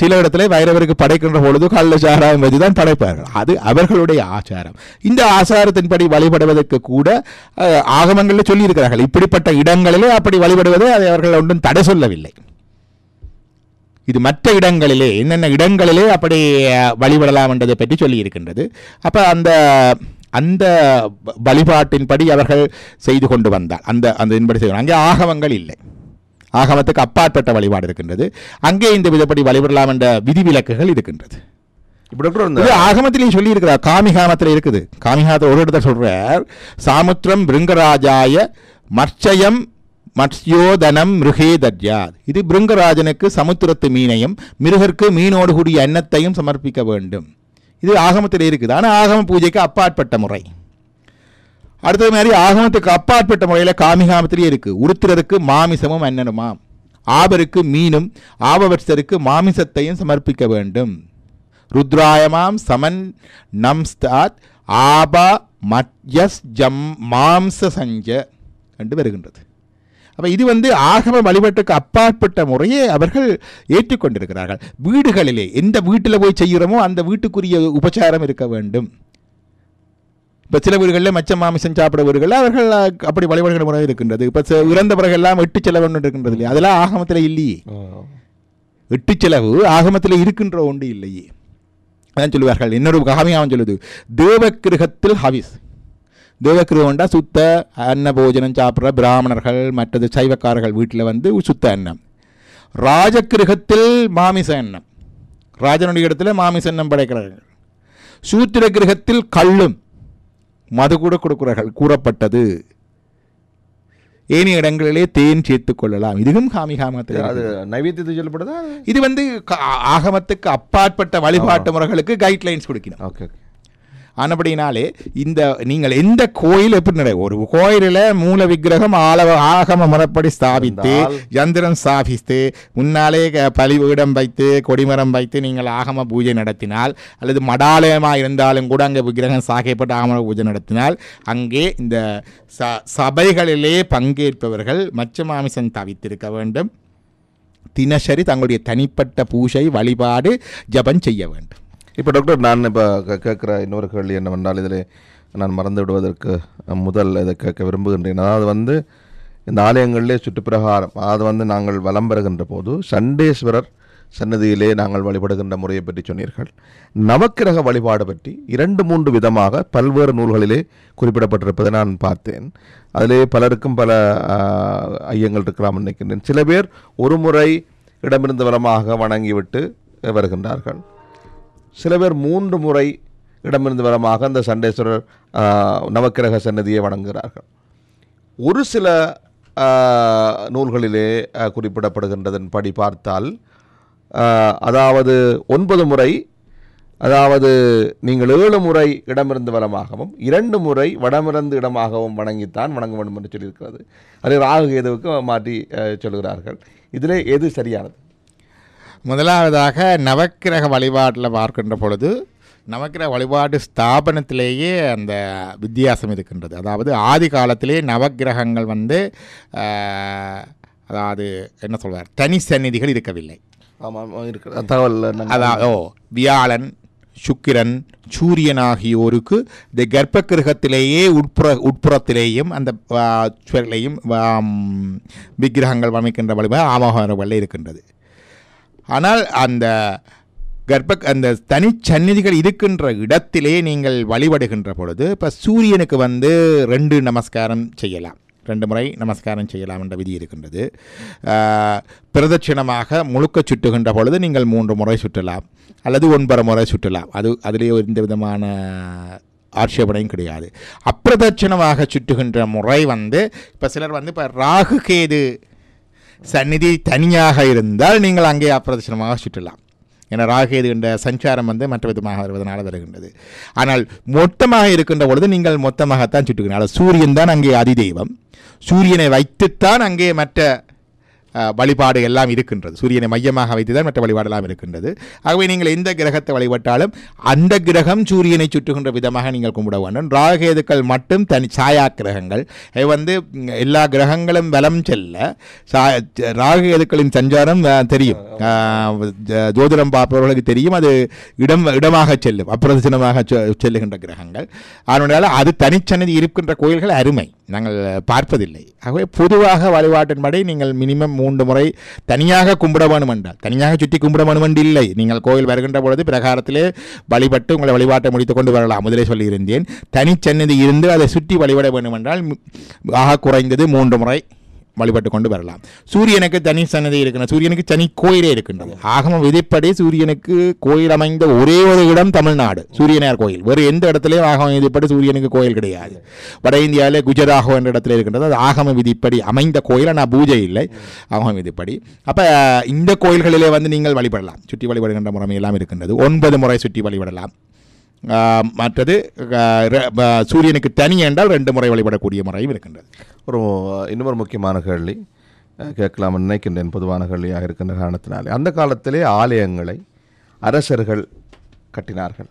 சில இடத்துல வைரவருக்கு படைக்கின்ற பொழுது கள்ள சாராயம் வச்சு தான் படைப்பார்கள். அது அவர்களுடைய ஆச்சாரம். இந்த ஆச்சாரத்தின்படி வழிபடுவதற்கு கூட ஆகமங்களில் சொல்லியிருக்கிறார்கள். இப்படிப்பட்ட இடங்களிலே அப்படி வழிபடுவதை அதை அவர்கள் ஒன்றும் தடை சொல்லவில்லை. இது மற்ற இடங்களிலே என்னென்ன இடங்களிலே அப்படி வழிபடலாம் என்றதை பற்றி சொல்லியிருக்கின்றது. அப்போ அந்த அந்த வழிபாட்டின்படி அவர்கள் செய்து கொண்டு வந்தார். அந்த அந்த இதன்படி செய்வார் அங்கே ஆகவங்கள் இல்லை. ஆகமத்துக்கு அப்பாற்பட்ட வழிபாடு இருக்கின்றது. அங்கே இந்த விதப்படி வழிபடலாம் என்ற விதிவிலக்குகள் இருக்கின்றது. இப்போ டாக்டர் அந்த இது ஆகமத்திலையும் சொல்லி இருக்கிறார் காமிகாமத்தில் இருக்குது. காமிகாமத்தில் ஒரு இடத்துல சொல்றார் சாமுத்திரம் பிருங்கராஜாய மர்ச்சயம் மத்ஸ்யோதனம் மிருகே தர்யாத் இது பிருங்கராஜனுக்கு சமுத்திரத்து மீனையும் மிருகருக்கு மீனோடு கூடிய அன்னத்தையும் சமர்ப்பிக்க வேண்டும். இது ஆகமத்தில் இருக்குது. ஆனால் ஆகம பூஜைக்கு அப்பாற்பட்ட முறை. அடுத்தது மாதிரி ஆகமத்துக்கு அப்பாற்பட்ட முறையில் காமிகாமத்திலேயே இருக்குது உடுத்துறதுக்கு மாமிசமும் அன்னனுமா? ஆபருக்கு மீனும் ஆபவர்ஷருக்கு மாமிசத்தையும் சமர்ப்பிக்க வேண்டும். ருத்ராயமாம் சமன் நம்ஸ்தாத் ஆபா மத்யஸ் ஜம் மாம்ச சஞ்ச என்று வருகின்றது. அப்போ இது வந்து ஆகம வழிபாட்டுக்கு அப்பாற்பட்ட முறையை அவர்கள் ஏற்றுக்கொண்டிருக்கிறார்கள். வீடுகளிலே எந்த வீட்டில் போய் செய்கிறோமோ அந்த வீட்டுக்குரிய உபச்சாரம் இருக்க வேண்டும். இப்போ சில வீடுகளில் மச்ச மாமிசம் சாப்பிட வீடுகளில் அவர்கள் அப்படி வழிபாடுகிற முறை இருக்கின்றது. இப்போ இறந்த பிறகெல்லாம் எட்டு செலவுன்னு இருக்கின்றது இல்லையா? அதெல்லாம் ஆகமத்தில் இல்லையே. எட்டு செலவு ஆகமத்தில் இருக்கின்ற ஒன்று இல்லையே. அதான் சொல்லுவார்கள். இன்னொரு காமியாவும் சொல்லுது. தேவக்கிருகத்தில் ஹவிஸ். தேவக்கிருகம்டா சுத்த அன்ன போஜனம் சாப்பிட்ற பிராமணர்கள் மற்றது சைவக்காரர்கள் வீட்டில் வந்து சுத்த அன்னம். ராஜக்கிருகத்தில் மாமிச அன்னம். ராஜனுடைய இடத்துல மாமிச அன்னம் படைக்கிறார்கள். சூத்திர கிரகத்தில் கள்ளும் மது கூட கொடுக்கிறார்கள் கூறப்பட்டது. ஏனைய இடங்களிலே தேன் சேர்த்துக் கொள்ளலாம். இதுவும் காமிகாமத்தில் அது இருக்கிறது. நைவேத்தியத்தை சொல்லப்படுதா? இது வந்து ஆகமத்துக்கு அப்பாற்பட்ட வழிபாட்டு முறைகளுக்கு கைட்லைன்ஸ் கொடுக்கணும். Okay okay. ஆனபடினாலே இந்த நீங்கள் எந்த கோயில் எப்படி நடை ஒரு கோயிலில் மூல விக்கிரகம் ஆளவ ஆகம முறைப்படி ஸ்தாபித்து யந்திரம் ஸ்தாபித்து முன்னாலே க- பலிபீடம் வைத்து கொடிமரம் வைத்து நீங்கள் ஆகம பூஜை நடத்தினால் அல்லது மடாலயமாக இருந்தாலும் கூட அங்கே விக்கிரகம் சாகைப்பட்டு ஆகம பூஜை நடத்தினால் அங்கே இந்த ச சபைகளிலே பங்கேற்பவர்கள் மச்ச மாமிசம் தவித்திருக்க வேண்டும். தினசரி தங்களுடைய தனிப்பட்ட பூஜை வழிபாடு ஜபம் செய்ய வேண்டும். இப்போ டாக்டர் நான் இப்போ கேட்குற இன்னொரு கேள்வி என்னவென்றால் இதில் நான் மறந்து விடுவதற்கு முதல் இதை கேட்க விரும்புகின்றேன். அதாவது வந்து இந்த ஆலயங்களிலே சுற்றுப்பிரகாரம் அது வந்து நாங்கள் வலம் பெறுகின்ற போது சண்டேஸ்வரர் சன்னதியிலே நாங்கள் வழிபடுகின்ற முறையை பற்றி சொன்னீர்கள். நவக்கிரக வழிபாடு பற்றி இரண்டு மூன்று விதமாக பல்வேறு நூல்களிலே குறிப்பிடப்பட்டிருப்பதை நான் பார்த்தேன். அதிலே பலருக்கும் பல ஐயங்கள் இருக்கலாம் நினைக்கின்றேன். சில பேர் ஒரு முறை இடமிருந்து வளமாக வணங்கிவிட்டு வருகின்றார்கள். சில பேர் மூன்று முறை இடமிருந்து வரமாக அந்த சண்டேஸ்வரர் நவக்கிரக சன்னதியை வணங்குகிறார்கள். ஒரு சில நூல்களிலே குறிப்பிடப்படுகின்றதன் படி பார்த்தால் அதாவது ஒன்பது முறை அதாவது நீங்கள் ஏழு முறை இடமிருந்து வளமாகவும் இரண்டு முறை வடமிருந்து இடமாகவும் வணங்கித்தான் வணங்க வேண்டும் என்று சொல்லியிருக்கிறது. அதை ராகு கேதுவுக்கு மாற்றி சொல்கிறார்கள். இதிலே எது சரியானது? முதலாவதாக நவக்கிரக வழிபாட்டில் பார்க்கின்ற பொழுது நவக்கிரக வழிபாடு ஸ்தாபனத்திலேயே அந்த வித்தியாசம் இருக்கின்றது. அதாவது ஆதி காலத்திலே நவக்கிரகங்கள் வந்து அதாவது என்ன சொல்வார் தனி சந்நிதிகள் இருக்கவில்லை. ஆமாம் இருக்கிற தகவல் அதாவது ஓ வியாழன் சுக்கிரன் சூரியன் ஆகியோருக்கு இந்த கர்ப்ப கிரகத்திலேயே உட்புற உட்புறத்திலேயும் அந்த சுவரிலேயும் விக்கிரகங்கள் அமைக்கின்ற வழிபாடு ஆமோகங்களில் இருக்கின்றது. ஆனால் அந்த கர்ப்ப அந்த தனிச்சந்நிதிகள் இருக்கின்ற இடத்திலே நீங்கள் வழிபடுகின்ற பொழுது இப்போ சூரியனுக்கு வந்து ரெண்டு நமஸ்காரம் செய்யலாம். ரெண்டு முறை நமஸ்காரம் செய்யலாம் என்ற விதி இருக்கின்றது. பிரதட்சிணமாக முழுக்க சுட்டுகின்ற பொழுது நீங்கள் மூன்று முறை சுற்றலாம். அல்லது ஒன்பது முறை சுற்றலாம். அது அதிலே எந்த விதமான ஆட்சேபனையும் கிடையாது. அப்பிரதட்சிணமாக சுற்றுகின்ற முறை வந்து இப்போ சிலர் வந்து இப்போ ராகு கேது சந்நிதி தனியாக இருந்தால் நீங்கள் அங்கே அப்பிரதட்சணமாக சுற்றலாம். என ராகேது என்ற சஞ்சாரம் வந்து மற்ற விதமாக வருவதனால் வருகின்றது. ஆனால் மொத்தமாக இருக்கின்ற பொழுது நீங்கள் மொத்தமாகத்தான் சுட்டுகிறீர்கள் சூரியன் தான் அங்கே அதிதெய்வம். சூரியனை வைத்துத்தான் அங்கே மற்ற வழிபாடு எல்லாம் இருக்கின்றது. சூரியனை மையமாக வைத்து தான் மற்ற வழிபாடெல்லாம் இருக்கின்றது. ஆகவே நீங்கள் எந்த கிரகத்தை வழிபட்டாலும் அந்த கிரகம் சூரியனை சுற்றுகின்ற விதமாக நீங்கள் கும்பிட வேண்டும். ராகேதுக்கள் மட்டும் தனி சாயா கிரகங்கள். இவை வந்து எல்லா கிரகங்களும் வலம் செல்ல சா ராகேதுக்களின் சஞ்சாரம் தெரியும். ஜோதிடம் பார்ப்பவர்களுக்கு தெரியும். அது இடம் இடமாக செல்லும் அப்பிரதட்சணமாக செ- செல்லுகின்ற கிரகங்கள். அதனால அது தனிச்சன்னதி இருக்கின்ற கோயில்கள் அருமை. நாங்கள் பார்ப்பதில்லை. ஆகவே பொதுவாக வழிபாட்டின்படி நீங்கள் மினிமம் மூன்று முறை தனியாக கும்பிட வேணும் தனியாக சுற்றி கும்பிட வேணுமென்று இல்லை. நீங்கள் கோயில் வருகின்ற பொழுது பிரகாரத்திலே வழிபட்டு உங்களை வழிபாட்டை முடித்து கொண்டு வரலாம். முதலே சொல்லியிருந்தேன் தனிச்சன்னதி இருந்து அதை சுற்றி வழிபட வேண்டுமென்றால் ஆக குறைந்தது மூன்று முறை. வழிபட்டு கொண்டு வரலாம். சூரியனுக்கு தனி சன்னதி இருக்கின்ற சூரியனுக்கு தனி கோயிலே இருக்கின்றது. ஆகம விதிப்படி சூரியனுக்கு கோயில் அமைந்த ஒரே ஒரு இடம் தமிழ்நாடு சூரியனார் கோயில். வேறு எந்த இடத்துலையும் ஆகம விதிப்படி சூரியனுக்கு கோயில் கிடையாது. வட இந்தியாவிலே குஜராகோ என்ற இடத்துல இருக்கின்றது. அது ஆகம விதிப்படி அமைந்த கோயில்? ஆனால் பூஜை இல்லை. ஆகம விதிப்படி. அப்போ இந்த கோயில்களிலே வந்து நீங்கள் வழிபடலாம். சுற்றி வழிபடுகின்ற முறைமையெல்லாம் இருக்கின்றது. ஒன்பது முறை சுற்றி வழிபடலாம். மற்றது சூரியனுக்கு தனி என்றால் ரெண்டு முறை வழிபடக்கூடிய முறையும் இருக்கின்றது. ஒரு இன்னொரு முக்கியமான கேள்வி கேட்கலாம் நினைக்கின்றேன் பொதுவான கேள்வியாக இருக்கின்ற காரணத்தினாலே. அந்த காலத்திலே ஆலயங்களை அரசர்கள் கட்டினார்கள்.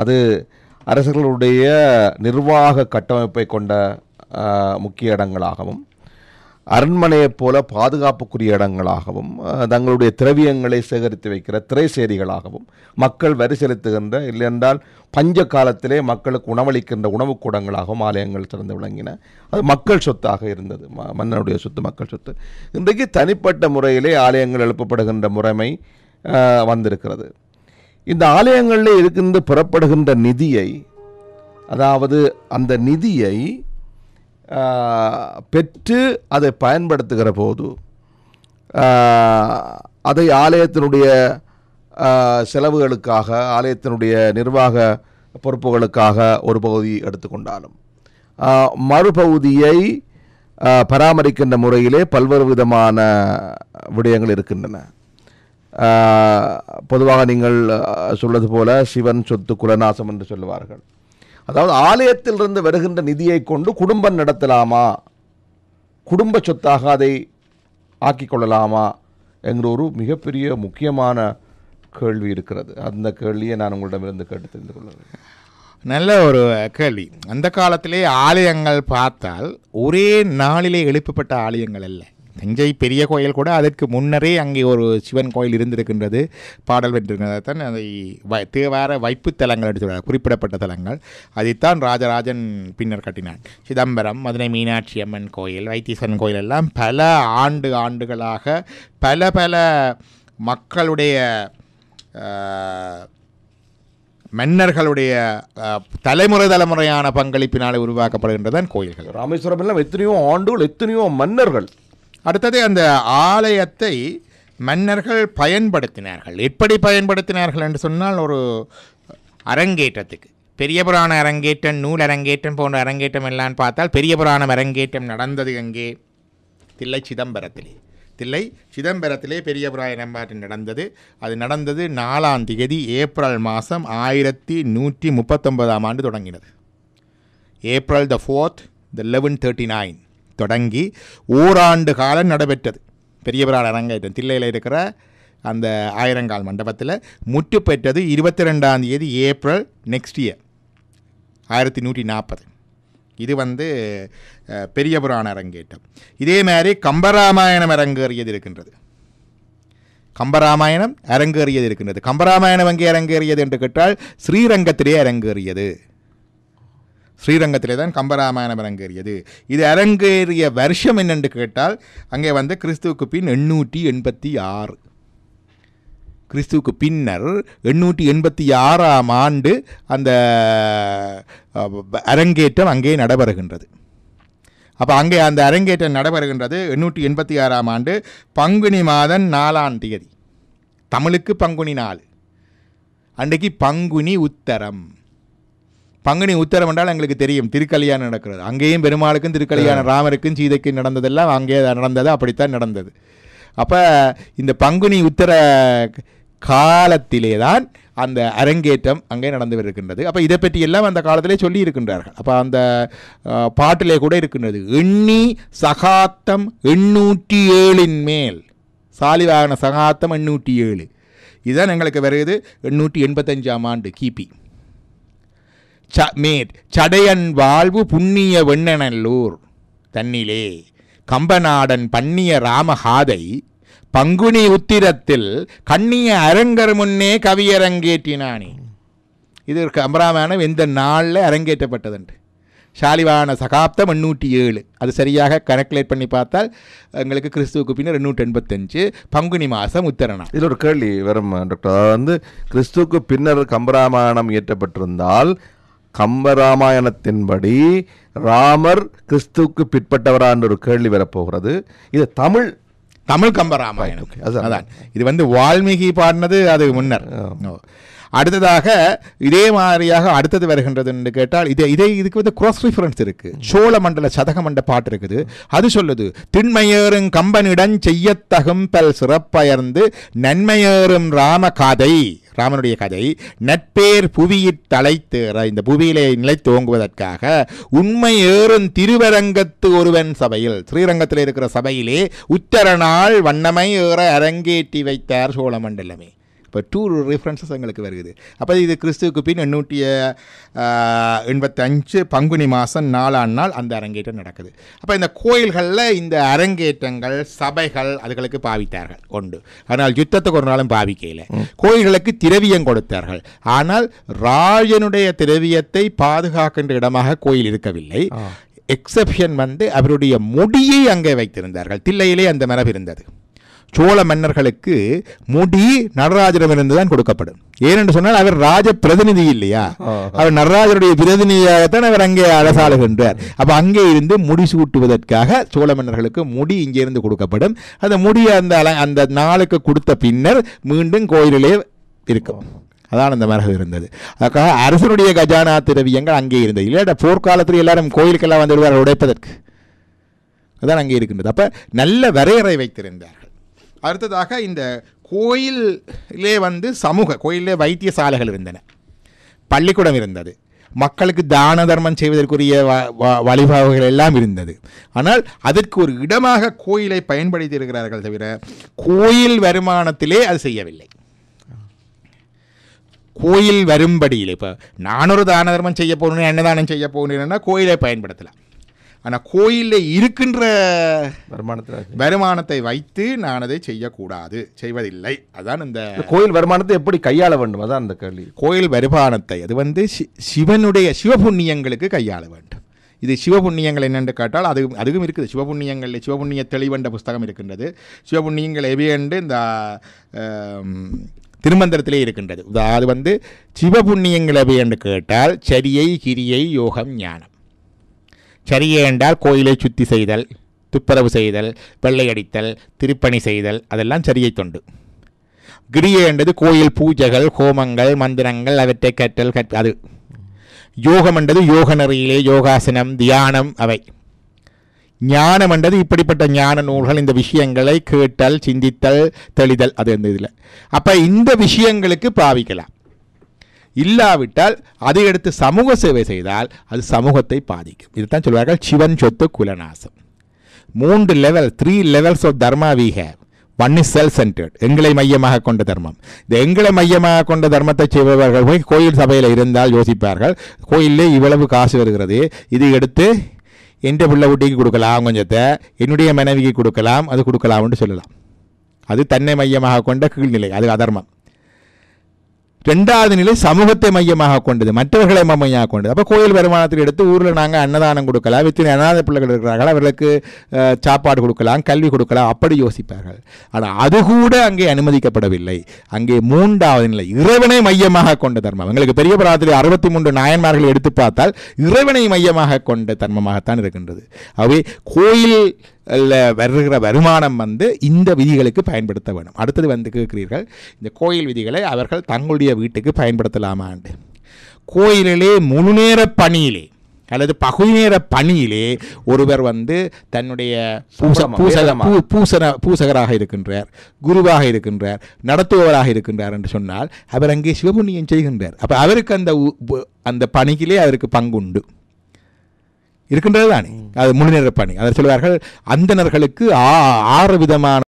அது அரசர்களுடைய நிர்வாக கட்டமைப்பை கொண்ட முக்கிய இடங்களாகவும் அரண்மனையைப் போல பாதுகாப்புக்குரிய இடங்களாகவும் தங்களுடைய திரவியங்களை சேகரித்து வைக்கிற திரைசேரிகளாகவும் மக்கள் வரி செலுத்துகின்ற இல்லையென்றால் பஞ்ச காலத்திலே மக்களுக்கு உணவளிக்கின்ற உணவுக் கூடங்களாகவும் ஆலயங்கள் திறந்து விளங்கின. அது மக்கள் சொத்தாக இருந்தது. ம- மன்னனுடைய சொத்து மக்கள் சொத்து. இன்றைக்கு தனிப்பட்ட முறையிலே ஆலயங்கள் எழுப்பப்படுகின்ற முறைமை வந்திருக்கிறது. இந்த ஆலயங்களில் இருக்கின்ற புறப்படுகின்ற நிதியை அதாவது அந்த நிதியை பெற்று அதை பயன்படுத்துகிற போது அதை ஆலயத்தினுடைய செலவுகளுக்காக ஆலயத்தினுடைய நிர்வாக பொறுப்புகளுக்காக ஒரு பகுதி எடுத்துக்கொண்டாலும் மறுபகுதியை பராமரிக்கின்ற முறையிலே பல்வேறு விதமான விடயங்கள் இருக்கின்றன. பொதுவாக நீங்கள் சொல்வது போல சிவன் சொத்து குலநாசம் என்று சொல்லுவார்கள். அதாவது ஆலயத்திலிருந்து வருகின்ற நிதியை கொண்டு குடும்பம் நடத்தலாமா? குடும்ப சொத்தாக அதை ஆக்கிக்கொள்ளலாமா? என்கிற ஒரு மிகப்பெரிய முக்கியமான கேள்வி இருக்கிறது. அந்த கேள்வியை நான் உங்களிடமிருந்து கேட்டு தெரிந்து கொள்கிறேன் நல்ல ஒரு கேள்வி. அந்த காலத்திலே ஆலயங்கள் பார்த்தால் ஒரே நாளிலே எழுப்பப்பட்ட ஆலயங்கள் அல்ல. தஞ்சை பெரிய கோயில் கூட அதற்கு முன்னரே அங்கே ஒரு சிவன் கோயில் இருந்திருக்கின்றது. பாடல் வென்றிருக்கிறதான் அதை வ தேவார வைப்பு தலங்கள் என்று சொல்கிறார் குறிப்பிடப்பட்ட தலங்கள். அதைத்தான் ராஜராஜன் பின்னர் கட்டினான் சிதம்பரம் மதுரை மீனாட்சி அம்மன் கோயில் வைத்தீஸ்வரன் கோயில் எல்லாம் பல ஆண்டு ஆண்டுகளாக பல பல மக்களுடைய மன்னர்களுடைய தலைமுறை தலைமுறையான பங்களிப்பினால் உருவாக்கப்படுகின்றதான் கோயில்கள். ராமேஸ்வரம் எல்லாம் எத்தனையோ ஆண்டுகள் எத்தனையோ மன்னர்கள் அடுத்தது அந்த ஆலயத்தை மன்னர்கள் பயன்படுத்தினார்கள். எப்படி பயன்படுத்தினார்கள் என்று சொன்னால் ஒரு அரங்கேற்றத்துக்கு. பெரிய புராண அரங்கேற்றம் நூல் அரங்கேற்றம் போன்ற அரங்கேற்றம் எல்லாம் பார்த்தால் பெரிய புராணம் அரங்கேற்றம் நடந்தது எங்கே? தில்லை சிதம்பரத்திலே. தில்லை சிதம்பரத்திலே பெரிய புராணம் நடந்தது. அது நடந்தது நாலாம் தேதி ஏப்ரல் மாதம் ஆயிரத்தி நூற்றி முப்பத்தொன்பதாம் ஆண்டு தொடங்கினது. April the fourth the eleven thirty nine தொடங்கி ஓராண்டு காலம் நடைபெற்றது. பெரிய அரங்கேற்றம். தில்லையில் இருக்கிற அந்த ஆயிரங்கால் மண்டபத்தில் முற்று பெற்றது இருபத்தி ரெண்டாம் தேதி ஏப்ரல் நெக்ஸ்ட் இயர் ஆயிரத்தி நூற்றி நாற்பது. இது வந்து பெரிய புராண அரங்கேற்றம். இதே மாதிரி கம்பராமாயணம் அரங்கேறியது இருக்கின்றது. கம்பராமாயணம் அரங்கேறியது இருக்கின்றது. கம்பராமாயணம் எங்கே அரங்கேறியது என்று கேட்டால் ஸ்ரீரங்கத்திலே அரங்கேறியது. ஸ்ரீரங்கத்திலே தான் கம்பராமாயணம் அரங்கேறியது. இது அரங்கேறிய வருஷம் என்னென்று கேட்டால் அங்கே வந்து கிறிஸ்துவுக்கு பின் எண்ணூற்றி எண்பத்தி ஆறு. கிறிஸ்துவுக்கு பின்னர் எண்ணூற்றி எண்பத்தி ஆறாம் ஆண்டு அந்த அரங்கேற்றம் அங்கே நடைபெறுகின்றது. அப்போ அங்கே அந்த அரங்கேற்றம் நடைபெறுகின்றது எண்ணூற்றி எண்பத்தி ஆறாம் ஆண்டு பங்குனி மாதம் நாலாம் தேதி. தமிழுக்கு பங்குனி நாள். அன்றைக்கு பங்குனி உத்தரம். பங்குனி உத்தரம் என்றால் எங்களுக்கு தெரியும். திருக்கல்யாணம் நடக்கிறது. அங்கேயும் பெருமாளுக்கும் திருக்கல்யாணம் ராமருக்கும் சீதைக்கும் நடந்ததெல்லாம் அங்கே நடந்தது அப்படித்தான் நடந்தது. அப்போ இந்த பங்குனி உத்தர காலத்திலே தான் அந்த அரங்கேற்றம் அங்கே நடந்து இருக்கின்றது அப்போ இதை பற்றி எல்லாம் அந்த காலத்திலே சொல்லி இருக்கின்றார்கள். அப்போ அந்த பாட்டிலே கூட இருக்கின்றது. எண்ணி சகாத்தம் எண்ணூற்றி ஏழின் மேல் சாலிவாகன சகாத்தம் எண்ணூற்றி ஏழு இதுதான் எங்களுக்கு வருகிறது எண்ணூற்றி எண்பத்தஞ்சாம் ஆண்டு கிபி. ச மேற் சடையன் வாழ்வு புண்ணிய வெண்ணநல்லூர் தன்னிலே கம்பநாடன் பண்ணிய ராமகாதை பங்குனி உத்திரத்தில் கண்ணிய அரங்கர் முன்னே கவியரங்கேற்றினானே. இது கம்பராமாயணம் எந்த நாளில் அரங்கேற்றப்பட்டதுண்டு? ஷாலிவான சகாப்தம் எண்ணூற்றி ஏழு அது சரியாக கனெக்லேட் பண்ணி பார்த்தால் எங்களுக்கு கிறிஸ்துவுக்கு பின்னர் எண்ணூற்றி எண்பத்தஞ்சு பங்குனி மாதம் உத்தரணா இதில் ஒரு கேள்வி வரும் டாக்டர். அதாவது வந்து கிறிஸ்துவுக்கு பின்னர் கம்பராமாயணம் இயற்றப்பட்டிருந்தால் கம்பராமாயணத்தின்படி ராமர் கிறிஸ்துவுக்கு பிற்பட்டவரான்னு ஒரு கேள்வி வரப்போகிறது. இது தமிழ். தமிழ் கம்பராமாயணம். அதான். இது வந்து வால்மீகி பாடினது அது முன்னர். அடுத்ததாக இதே மாதிரியாக அடுத்தது வருகின்றது என்று கேட்டால் இதை இதை இதுக்கு வந்து cross reference இருக்கு. சோழ மண்டல சதக மண்ட பாட்டு இருக்குது. அது சொல்லுது திண்மையேறும் கம்பனிடம் செய்யத்தகும் பல் சிறப்பயர்ந்து நன்மையேறும் ராம கதை. ராமனுடைய கதை நட்பேர் புவியிற் தலைத்தேற இந்த புவியிலே நிலைத்து ஓங்குவதற்காக உண்மை ஏறும் திருவரங்கத்து ஒருவன் சபையில் ஸ்ரீரங்கத்தில் இருக்கிற சபையிலே உத்தரநாள் வண்ணமை ஏற அரங்கேற்றி வைத்தார் சோழமண்டலமே இப்போ டூ ரெஃபரன்சஸ் எங்களுக்கு வருகிறது அப்போ இது கிறிஸ்துவுக்கு பின் எண்ணூற்றி எண்பத்தஞ்சு பங்குனி மாதம் நாலாம் நாள் அந்த அரங்கேற்றம் நடக்குது. அப்போ இந்த கோயில்களில் இந்த அரங்கேற்றங்கள் சபைகள் அதுகளுக்கு பாவித்தார்கள். உண்டு ஆனால் யுத்தத்துக்கு ஒரு நாளும் பாவிக்கையில் கோயில்களுக்கு திரவியம் கொடுத்தார்கள். ஆனால் ராஜனுடைய திரவியத்தை பாதுகாக்கின்ற இடமாக கோயில் இருக்கவில்லை. எக்ஸெப்ஷன் வந்து அவருடைய முடியை அங்கே வைத்திருந்தார்கள். தில்லையிலே அந்த மரபு இருந்தது. சோழ மன்னர்களுக்கு முடி நடராஜரிடமிருந்து தான் கொடுக்கப்படும். ஏனென்று சொன்னால் அவர் ராஜ பிரதிநிதி இல்லையா அவர் நடராஜருடைய பிரதிநிதியாகத்தான் அவர் அங்கே அரசாளுகின்றார். அப்போ அங்கே இருந்து முடி சூட்டுவதற்காக சோழ மன்னர்களுக்கு முடி இங்கே இருந்து கொடுக்கப்படும். அந்த முடி அந்த அந்த நாளுக்கு கொடுத்த பின்னர் மீண்டும் கோயிலிலே இருக்கும். அதான் அந்த மரபு இருந்தது. அதுக்காக அரசனுடைய கஜானா திரவியங்கள் அங்கே இருந்தது. இல்லாட்ட போர்க்காலத்தில் எல்லாரும் கோயிலுக்கெல்லாம் வந்து விடுவார்கள் உடைப்பதற்கு. அதான் அங்கே இருக்கின்றது. அப்போ நல்ல வரையறை வைத்திருந்தார்கள் அடுத்ததாக இந்த கோயிலே வந்து சமூக கோயிலே வைத்தியசாலைகள் இருந்தன. பள்ளிக்கூடம் இருந்தது. மக்களுக்கு தான தர்மம் செய்வதற்குரிய வ- வ- வழிபாடுகள் எல்லாம் இருந்தது. ஆனால் அதற்கு ஒரு இடமாக கோயிலை பயன்படுத்தியிருக்கிறார்கள் தவிர கோயில் வருமானத்திலே அது செய்யவில்லை. கோயில் வரும்படியில் இப்போ நானொரு தான தர்மம் செய்ய போகணும் அன்னதானம் செய்ய போகணுன்னா கோயிலை பயன்படுத்தலாம். ஆனால் கோயிலில் இருக்கின்ற வருமானத்தில் வருமானத்தை வைத்து நான் அதை செய்யக்கூடாது. செய்வதில்லை. அதான் இந்த கோயில் வருமானத்தை எப்படி கையாள வேண்டும்? அதான் அந்த கேள்வி. கோயில் வருமானத்தை அது வந்து சிவனுடைய சிவபுண்ணியங்களுக்கு கையாள வேண்டும். இது சிவபுண்ணியங்கள் என்னென்று கேட்டால் அது அதுவும் இருக்குது. சிவபுண்ணியங்களில் சிவபுண்ணிய தெளிவென்ற புஸ்தகம் இருக்கின்றது. சிவபுண்ணியங்கள் எவையென்று இந்த திருமந்திரத்திலே இருக்கின்றது. அது வந்து சிவபுண்ணியங்கள் எவை என்று கேட்டால் சரியை கிரியை யோகம் ஞானம். சரியே என்றால் கோயிலை சுத்தி செய்தல் துப்புரவு செய்தல் வெள்ளையடித்தல் திருப்பணி செய்தல் அதெல்லாம் சரியை தொண்டு. கிரியை என்றது கோயில் பூஜைகள் ஹோமங்கள் மந்திரங்கள் அவற்றை கற்றல் கற் அது. யோகம் என்றது யோக நெறியிலே யோகாசனம் தியானம் அவை. ஞானம் என்றது இப்படிப்பட்ட ஞான நூல்கள் இந்த விஷயங்களை கேட்டல் சிந்தித்தல் தெளிதல் அது இந்த இதில். அப்போ இந்த விஷயங்களுக்கு பாவிக்கலாம். இல்லாவிட்டால் அதை எடுத்து சமூக சேவை செய்தால் அது சமூகத்தை பாதிக்கும். இதுதான் சொல்வார்கள் சிவன் சொத்து குலநாசம். மூன்று level three levels of dharma we have one is self centred எங்களை மையமாக கொண்ட தர்மம். இந்த எங்களை மையமாக கொண்ட தர்மத்தை செய்பவர்கள் போய் கோயில் சபையில் இருந்தால் யோசிப்பார்கள் கோயிலே இவ்வளவு காசு வருகிறது இது எடுத்து என்ற பிள்ளை குட்டிக்கு கொடுக்கலாம் கொஞ்சத்தை என்னுடைய மனைவிக்கு கொடுக்கலாம் அது கொடுக்கலாம்னு சொல்லலாம். அது தன்னை மையமாக கொண்ட கீழ்நிலை அது அதர்மம். ரெண்டாவது நிலை சமூகத்தை மையமாக கொண்டது மற்றவர்களை மையமாக கொண்டது. அப்போ கோயில் வருமானத்தில் எடுத்து ஊரில் நாங்கள் அன்னதானம் கொடுக்கலாம் வித்தின் அனாதை பிள்ளைகள் இருக்கிறார்கள் அவர்களுக்கு சாப்பாடு கொடுக்கலாம் கல்வி கொடுக்கலாம் அப்படி யோசிப்பார்கள். ஆனால் அது கூட அங்கே அனுமதிக்கப்படவில்லை. அங்கே மூன்றாவது நிலை இறைவனை மையமாக கொண்ட தர்மம். எங்களுக்கு பெரிய புராணத்தில் அறுபத்தி மூன்று நாயன்மார்கள் எடுத்து பார்த்தால் இறைவனை மையமாக கொண்ட தர்மமாகத்தான் இருக்கின்றது. அவை கோயில் வருகிற வருமானம் வந்து இந்த விதிகளுக்கு பயன்படுத்த வேணும். அடுத்தது வந்து கேட்கிறீர்கள் இந்த கோயில் விதிகளை அவர்கள் தங்களுடைய வீட்டுக்கு பயன்படுத்தலாமாண்டு. கோயிலிலே முழுநேர பணியிலே அல்லது பகுதி நேர பணியிலே ஒருவர் வந்து தன்னுடைய பூசன பூசகராக இருக்கின்றார் குருவாக இருக்கின்றார் நடத்துபவராக இருக்கின்றார் என்று சொன்னால் அவர் அங்கே சிவபுண்ணியம் செய்கின்றார். அப்ப அவருக்கு அந்த அந்த பணியிலே அவருக்கு பங்குண்டு. இருக்கின்றது தானே அது முழு நேர பணி. அதை சொல்வார்கள் அந்தணர்களுக்கு ஆறு விதமான